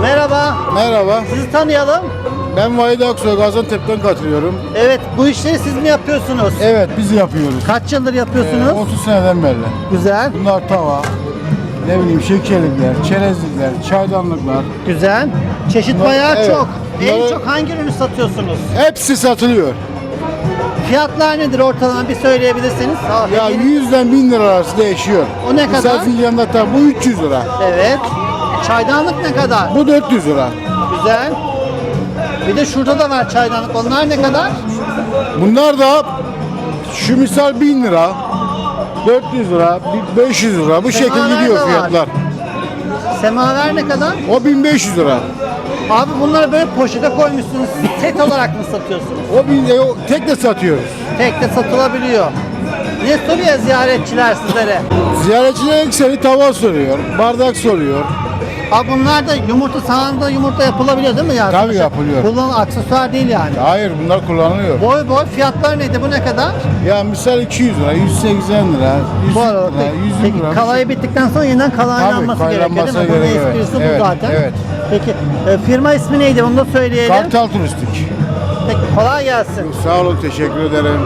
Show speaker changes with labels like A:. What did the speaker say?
A: Merhaba.
B: Merhaba,
A: Sizi tanıyalım.
B: ben Vahid Aksoy, Gaziantep'ten katılıyorum.
A: Evet, bu işleri siz mi yapıyorsunuz?
B: Evet, biz yapıyoruz.
A: Kaç yıldır
B: Ee,
A: yapıyorsunuz?
B: 30 seneden beri.
A: Güzel,
B: Bunlar tava, ne bileyim şekerlikler, çerezlikler, çaydanlıklar.
A: güzel. Çeşit
B: Bunlar-
A: bayağı
B: evet.
A: çok. En
B: Bunları-
A: çok hangi ürünü satıyorsunuz?
B: Hepsi satılıyor.
A: Fiyatlar nedir ortalama bir söyleyebilirsiniz?
B: Ya
A: yeni-
B: 100'den 1000 lira arası değişiyor.
A: O ne kadar?
B: Misal fincanında tabi bu 300 lira.
A: Evet. Çaydanlık ne kadar?
B: Bu 400 lira.
A: Güzel. Bir de şurada da var çaydanlık. Onlar ne kadar?
B: Bunlar da şu misal 1000 lira, 400 lira, 500 lira bu şekilde
A: Semaver de
B: gidiyor
A: var.
B: fiyatlar.
A: Semaver ne kadar?
B: O 1500 lira.
A: Abi bunları böyle poşete koymuşsunuz. Set olarak mı satıyorsunuz?
B: O bin, e, o tek de satıyoruz.
A: Tek de satılabiliyor. Ne soruyor ziyaretçiler sizlere?
B: Ziyaretçiler ekseri tava soruyor, bardak soruyor.
A: Abi bunlar da yumurta sahanda yumurta yapılabiliyor değil mi yani?
B: Tabii yapılıyor.
A: Kullanılan aksesuar değil yani.
B: Hayır bunlar kullanılıyor.
A: Boy boy fiyatlar neydi? Bu ne kadar?
B: Ya misal 200 lira, 180 lira, 100
A: Bu
B: lira,
A: arada
B: 100
A: peki
B: lira.
A: kalayı bittikten sonra yeniden kalaylanması
B: Tabii,
A: gerekiyor değil mi? Bunun
B: gerekiyor.
A: esprisi
B: Evet,
A: bu zaten.
B: evet.
A: Peki e, firma ismi neydi? Onu da söyleyelim.
B: Kartal Turistik.
A: Peki kolay gelsin.
B: Sağ olun, teşekkür ederim.